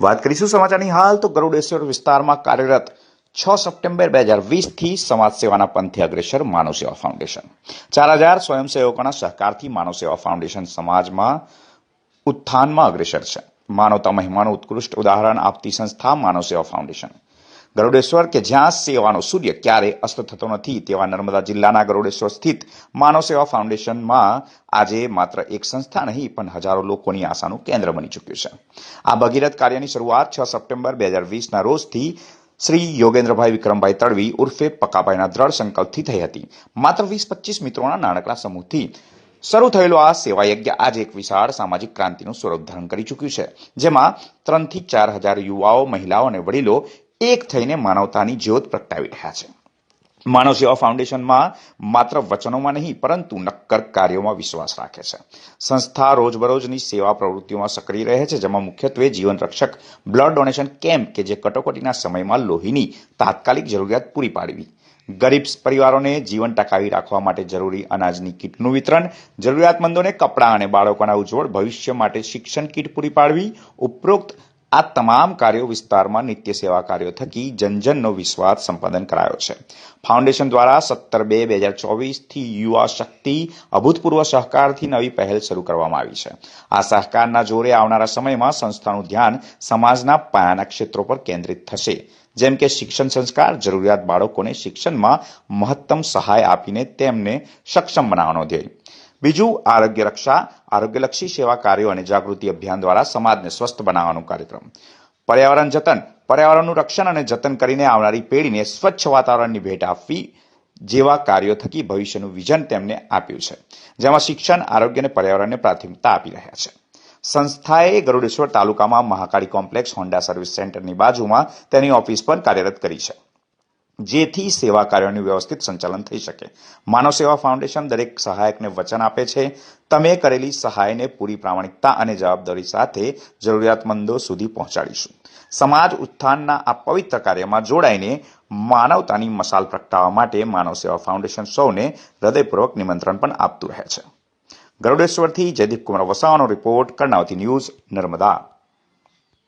વાત કરીશું સમાચારની હાલ, તો ગરુડેશ્વર વિસ્તારમાં કાર્યરત છ સપ્ટેમ્બર બે હજાર વીસથી સમાજ સેવાના પંથે અગ્રેસર માનવ સેવા ફાઉન્ડેશન. ચાર હજાર સ્વયંસેવકોના સહકારથી માનવ સેવા ફાઉન્ડેશન સમાજમાં ઉત્થાનમાં અગ્રેસર છે. માનવતા મહિમાનું ઉત્કૃષ્ટ ઉદાહરણ આપતી સંસ્થા માનવ સેવા ફાઉન્ડેશન. ગરુડેશ્વર કે જ્યાં સેવાનો સૂર્ય ક્યારે અસ્ત થતો નથી, તેવા નર્મદા જિલ્લાના ગરુડેશ્વર સ્થિત માનવ સેવા ફાઉન્ડેશનમાં આજે માત્ર એક સંસ્થા નહીં, પણ હજારો લોકોની આશાનું કેન્દ્ર બની ચૂક્યું છે. આ ભગીરથ કાર્યની શરૂઆત છ સપ્ટેમ્બર બે હજાર વીસના રોજથી શ્રી યોગેન્દ્રભાઈ વિક્રમભાઈ તડવી ઉર્ફે પકાભાઈના દ્રઢ સંકલ્પથી થઈ હતી. માત્ર વીસ પચીસ મિત્રોના નાનકડા સમૂહથી શરૂ થયેલો આ સેવા યજ્ઞ આજે એક વિશાળ સામાજિક ક્રાંતિનું સ્વરૂપ ધારણ કરી ચૂક્યું છે, જેમાં ત્રણથી ચાર હજાર યુવાઓ, મહિલાઓ અને વડીલો એક થઈને માનવતાની જ્યોત પ્રગટાવી રહ્યા છે. માનવ સેવા ફાઉન્ડેશનમાં માત્ર વચનોમાં નહીં, પરંતુ નક્કર કાર્યોમાં વિશ્વાસ રાખે છે. સંસ્થા રોજબરોજની સેવા પ્રવૃત્તિઓમાં સક્રિય રહે છે, જેમાં મુખ્યત્વે જીવન રક્ષક બ્લડ ડોનેશન કેમ્પ કે જે કટોકટીના સમયમાં લોહીની તાત્કાલિક જરૂરિયાત પૂરી પાડવી. ગરીબ પરિવારોને જીવન ટકાવી રાખવા માટે જરૂરી અનાજની કીટનું વિતરણ, જરૂરિયાતમંદોને કપડાં અને બાળકોના ઉજ્જવળ ભવિષ્ય માટે શિક્ષણ કીટ પૂરી પાડવી, ઉપરોક્ત આ તમામ કાર્યો વિસ્તારમાં નિત્ય સેવા કાર્યો થકી જનજનનો વિશ્વાસ સંપાદન કરાયો છે. ફાઉન્ડેશન દ્વારા સત્તર બે બે હજાર ચોવીસથી યુવા શક્તિ, અભૂતપૂર્વ સહકારથી નવી પહેલ શરૂ કરવામાં આવી છે. આ સહકારના જોરે આવનારા સમયમાં સંસ્થાનું ધ્યાન સમાજના પાયાના ક્ષેત્રો પર કેન્દ્રિત થશે. જેમ કે શિક્ષણ સંસ્કાર, જરૂરિયાત બાળકોને શિક્ષણમાં મહત્તમ સહાય આપીને તેમને સક્ષમ બનાવવાનો ધ્યેય. બીજું, આરોગ્ય રક્ષા, આરોગ્યલક્ષી સેવા કાર્યો અને જાગૃતિ અભિયાન દ્વારા સમાજને સ્વસ્થ બનાવવાનો કાર્યક્રમ. પર્યાવરણ જતન, પર્યાવરણનું રક્ષણ અને જતન કરીને આવનારી પેઢીને સ્વચ્છ વાતાવરણની ભેટ આપવી જેવા કાર્યો થકી ભવિષ્યનું વિઝન તેમને આપ્યું છે, જેમાં શિક્ષણ, આરોગ્ય અને પર્યાવરણને પ્રાથમિકતા આપી રહ્યા છે. સંસ્થાએ ગરુડેશ્વર તાલુકામાં મહાકાળી કોમ્પ્લેક્સ હોન્ડા સર્વિસ સેન્ટરની બાજુમાં તેની ઓફિસ પણ કાર્યરત કરી છે. જેથી સેવા કાર્યોનું વ્યવસ્થિત સંચાલન થઈ શકે. માનવ સેવા ફાઉન્ડેશન દરેક સહાયકને વચન આપે છે. તમે કરેલી સહાયને પૂરી પ્રામાણિકતા અને જવાબદારી સાથે જરૂરિયાતમંદો સુધી પહોંચાડીશું. સમાજ ઉત્થાનના આ પવિત્ર કાર્યમાં જોડાઈને માનવતાની મસાલ પ્રગટાવવા માટે માનવ સેવા ફાઉન્ડેશન સૌને હૃદયપૂર્વક નિમંત્રણ પણ આપતું રહે છે. ગરુડેશ્વરથી જયદીપ કુમાર વસાવાનો રિપોર્ટ, કર્ણાવતી ન્યૂઝ, નર્મદા.